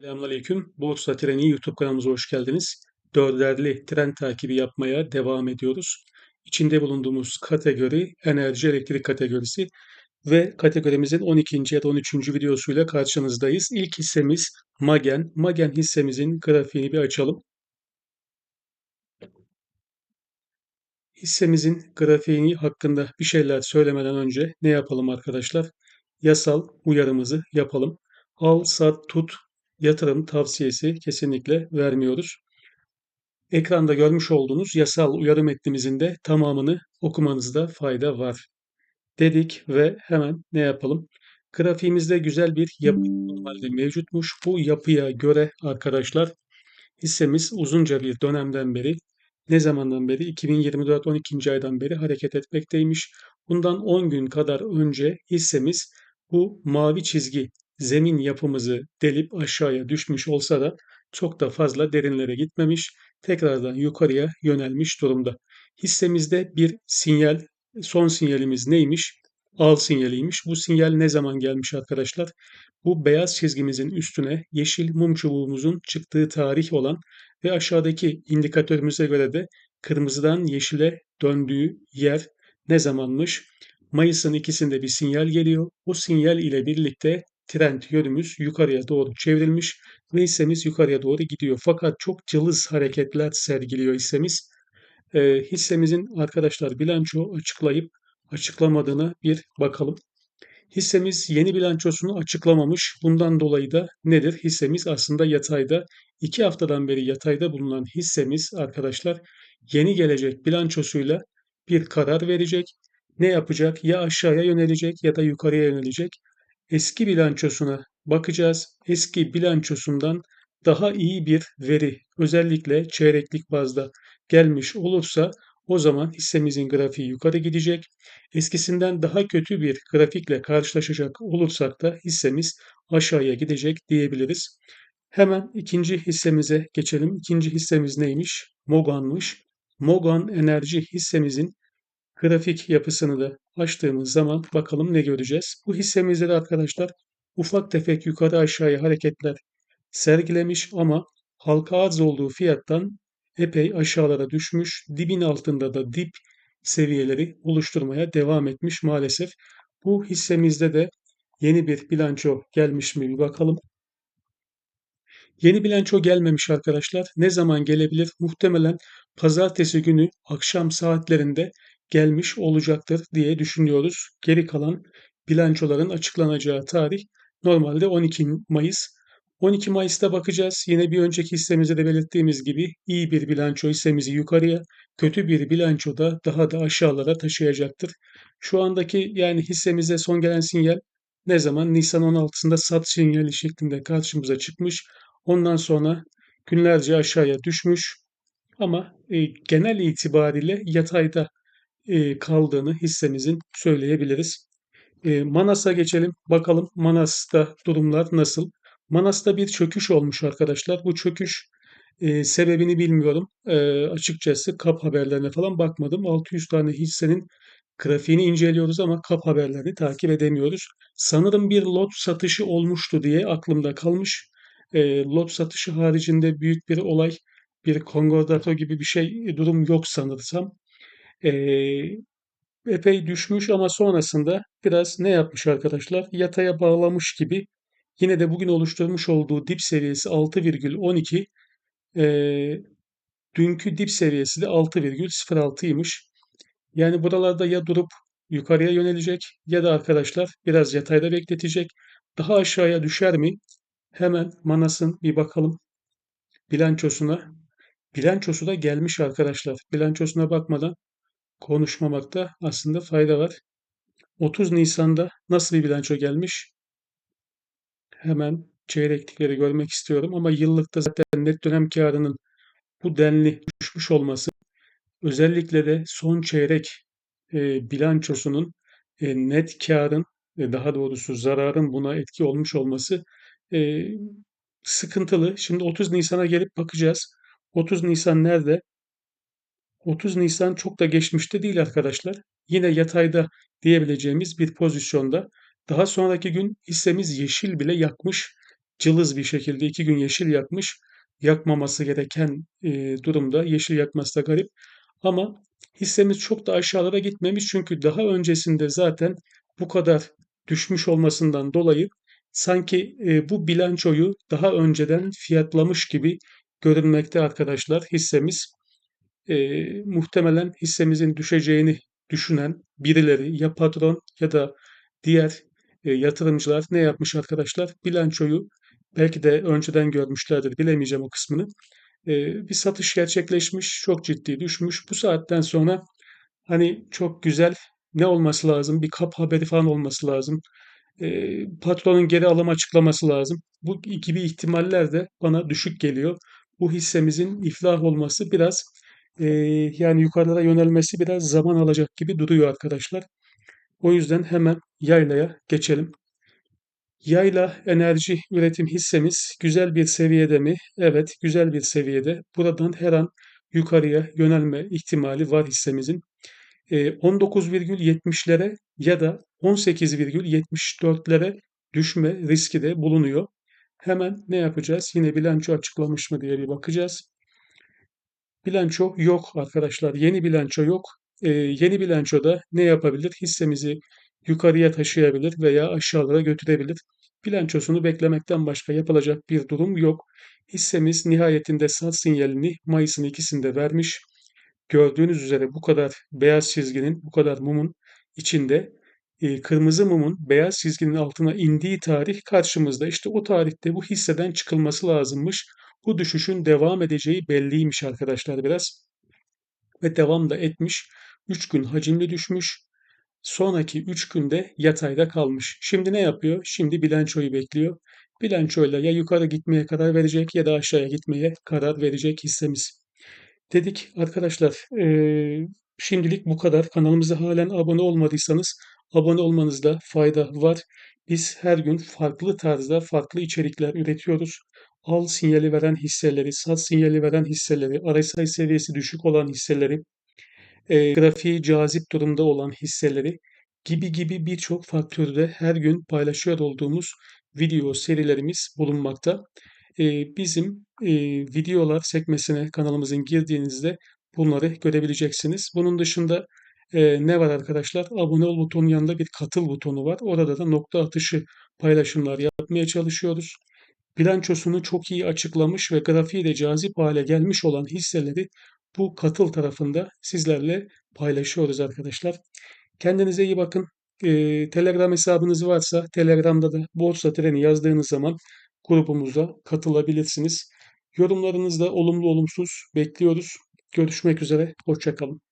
Selamünaleyküm. Borsa Treni YouTube kanalımıza hoş geldiniz. Dörderli tren takibi yapmaya devam ediyoruz. İçinde bulunduğumuz kategori enerji elektrik kategorisi ve kategorimizin 12. ya da 13. videosuyla karşınızdayız. İlk hissemiz Magen. Magen hissemizin grafiğini bir açalım. Hissemizin grafiğini hakkında bir şeyler söylemeden önce ne yapalım arkadaşlar? Yasal uyarımızı yapalım. Al, sat, tut yatırım tavsiyesi kesinlikle vermiyoruz. Ekranda görmüş olduğunuz yasal uyarı metnimizin de tamamını okumanızda fayda var. Dedik ve hemen ne yapalım? Grafiğimizde güzel bir yapı normalde mevcutmuş. Bu yapıya göre arkadaşlar hissemiz uzunca bir dönemden beri ne zamandan beri 2024 12. aydan beri hareket etmekteymiş. Bundan 10 gün kadar önce hissemiz bu mavi çizgi zemin yapımızı delip aşağıya düşmüş olsa da çok da fazla derinlere gitmemiş, tekrardan yukarıya yönelmiş durumda. Hissemizde bir sinyal, son sinyalimiz neymiş? Al sinyaliymiş. Bu sinyal ne zaman gelmiş arkadaşlar? Bu beyaz çizgimizin üstüne yeşil mum çubuğumuzun çıktığı tarih olan ve aşağıdaki indikatörümüze göre de kırmızıdan yeşile döndüğü yer ne zamanmış? Mayıs'ın ikisinde bir sinyal geliyor. O sinyal ile birlikte trend yönümüz yukarıya doğru çevrilmiş ve hissemiz yukarıya doğru gidiyor. Fakat çok cılız hareketler sergiliyor hissemiz. E, hissemizin arkadaşlar bilanço açıklayıp açıklamadığına bir bakalım. Hissemiz yeni bilançosunu açıklamamış. Bundan dolayı da nedir? Hissemiz aslında yatayda. iki haftadan beri yatayda bulunan hissemiz arkadaşlar yeni gelecek bilançosuyla bir karar verecek. Ne yapacak? Ya aşağıya yönelecek ya da yukarıya yönelecek eski bilançosuna bakacağız. Eski bilançosundan daha iyi bir veri özellikle çeyreklik bazda gelmiş olursa o zaman hissemizin grafiği yukarı gidecek. Eskisinden daha kötü bir grafikle karşılaşacak olursak da hissemiz aşağıya gidecek diyebiliriz. Hemen ikinci hissemize geçelim. İkinci hissemiz neymiş? Mogan'mış. Mogan Enerji hissemizin grafik yapısını da açtığımız zaman bakalım ne göreceğiz. Bu hissemizde de arkadaşlar ufak tefek yukarı aşağıya hareketler sergilemiş ama halka arz olduğu fiyattan epey aşağılara düşmüş. Dibin altında da dip seviyeleri oluşturmaya devam etmiş maalesef. Bu hissemizde de yeni bir bilanço gelmiş mi bir bakalım. Yeni bilanço gelmemiş arkadaşlar. Ne zaman gelebilir? Muhtemelen pazartesi günü akşam saatlerinde gelmiş olacaktır diye düşünüyoruz. Geri kalan bilançoların açıklanacağı tarih normalde 12 Mayıs. 12 Mayıs'ta bakacağız. Yine bir önceki hissemizde de belirttiğimiz gibi iyi bir bilanço hissemizi yukarıya, kötü bir bilanço da daha da aşağılara taşıyacaktır. Şu andaki yani hissemize son gelen sinyal ne zaman? Nisan 16'sında sat sinyali şeklinde karşımıza çıkmış. Ondan sonra günlerce aşağıya düşmüş. Ama e, genel itibariyle yatayda kaldığını hissemizin söyleyebiliriz. E, Manas'a geçelim. Bakalım Manas'ta durumlar nasıl? Manas'ta bir çöküş olmuş arkadaşlar. Bu çöküş e, sebebini bilmiyorum. E, açıkçası kap haberlerine falan bakmadım. 600 tane hissenin grafiğini inceliyoruz ama kap haberlerini takip edemiyoruz. Sanırım bir lot satışı olmuştu diye aklımda kalmış. E, lot satışı haricinde büyük bir olay, bir konkordato gibi bir şey durum yok sanırsam. Eee, epey düşmüş ama sonrasında biraz ne yapmış arkadaşlar? Yataya bağlamış gibi. Yine de bugün oluşturmuş olduğu dip seviyesi 6,12. Eee, dünkü dip seviyesi de 6,06'ymış. Yani buralarda ya durup yukarıya yönelecek ya da arkadaşlar biraz yatayda bekletecek. Daha aşağıya düşer mi? Hemen Manas'ın bir bakalım bilançosuna. Bilançosu da gelmiş arkadaşlar. Bilançosuna bakmadan konuşmamakta aslında fayda var. 30 Nisan'da nasıl bir bilanço gelmiş? Hemen çeyreklikleri görmek istiyorum ama yıllıkta zaten net dönem karının bu denli düşmüş olması özellikle de son çeyrek e, bilançosunun e, net karın e, daha doğrusu zararın buna etki olmuş olması e, sıkıntılı. Şimdi 30 Nisan'a gelip bakacağız. 30 Nisan nerede? 30 Nisan çok da geçmişte değil arkadaşlar. Yine yatayda diyebileceğimiz bir pozisyonda. Daha sonraki gün hissemiz yeşil bile yakmış. cılız bir şekilde iki gün yeşil yakmış. Yakmaması gereken e, durumda. Yeşil yakması da garip. Ama hissemiz çok da aşağılara gitmemiş çünkü daha öncesinde zaten bu kadar düşmüş olmasından dolayı sanki e, bu bilançoyu daha önceden fiyatlamış gibi görünmekte arkadaşlar hissemiz. E, muhtemelen hissemizin düşeceğini düşünen birileri ya patron ya da diğer e, yatırımcılar ne yapmış arkadaşlar? Bilançoyu belki de önceden görmüşlerdir bilemeyeceğim o kısmını. E, bir satış gerçekleşmiş çok ciddi düşmüş. Bu saatten sonra hani çok güzel ne olması lazım? Bir kap haberi falan olması lazım. E, patronun geri alım açıklaması lazım. Bu gibi ihtimaller de bana düşük geliyor. Bu hissemizin iflah olması biraz e, yani yukarılara yönelmesi biraz zaman alacak gibi duruyor arkadaşlar. O yüzden hemen yaylaya geçelim. Yayla enerji üretim hissemiz güzel bir seviyede mi? Evet, güzel bir seviyede. Buradan her an yukarıya yönelme ihtimali var hissemizin. 19,70'lere ya da 18,74'lere düşme riski de bulunuyor. Hemen ne yapacağız? Yine bilanço açıklamış mı diye bir bakacağız. Bilanço yok arkadaşlar. Yeni bilanço yok. Ee, yeni bilançoda ne yapabilir? Hissemizi yukarıya taşıyabilir veya aşağılara götürebilir. Bilançosunu beklemekten başka yapılacak bir durum yok. Hissemiz nihayetinde sat sinyalini Mayıs'ın ikisinde vermiş. Gördüğünüz üzere bu kadar beyaz çizginin, bu kadar mumun içinde e, kırmızı mumun beyaz çizginin altına indiği tarih karşımızda. İşte o tarihte bu hisseden çıkılması lazımmış. Bu düşüşün devam edeceği belliymiş arkadaşlar biraz. Ve devam da etmiş. 3 gün hacimli düşmüş. Sonraki 3 günde yatayda kalmış. Şimdi ne yapıyor? Şimdi bilançoyu bekliyor. Bilançoyla ya yukarı gitmeye karar verecek ya da aşağıya gitmeye karar verecek hissemiz. Dedik arkadaşlar eee, şimdilik bu kadar. Kanalımıza halen abone olmadıysanız abone olmanızda fayda var. Biz her gün farklı tarzda farklı içerikler üretiyoruz. Al sinyali veren hisseleri, sat sinyali veren hisseleri, RSI seviyesi düşük olan hisseleri, e, grafiği cazip durumda olan hisseleri gibi gibi birçok faktörde her gün paylaşıyor olduğumuz video serilerimiz bulunmakta. E, bizim e, videolar sekmesine kanalımızın girdiğinizde bunları görebileceksiniz. Bunun dışında e, ne var arkadaşlar? Abone ol butonun yanında bir katıl butonu var. Orada da nokta atışı paylaşımlar yapmaya çalışıyoruz. Bilançosunu çok iyi açıklamış ve grafiği de cazip hale gelmiş olan hisseleri bu katıl tarafında sizlerle paylaşıyoruz arkadaşlar. Kendinize iyi bakın. Ee, Telegram hesabınız varsa Telegram'da da Borsa Treni yazdığınız zaman grubumuza katılabilirsiniz. Yorumlarınızda olumlu olumsuz bekliyoruz. Görüşmek üzere. Hoşçakalın.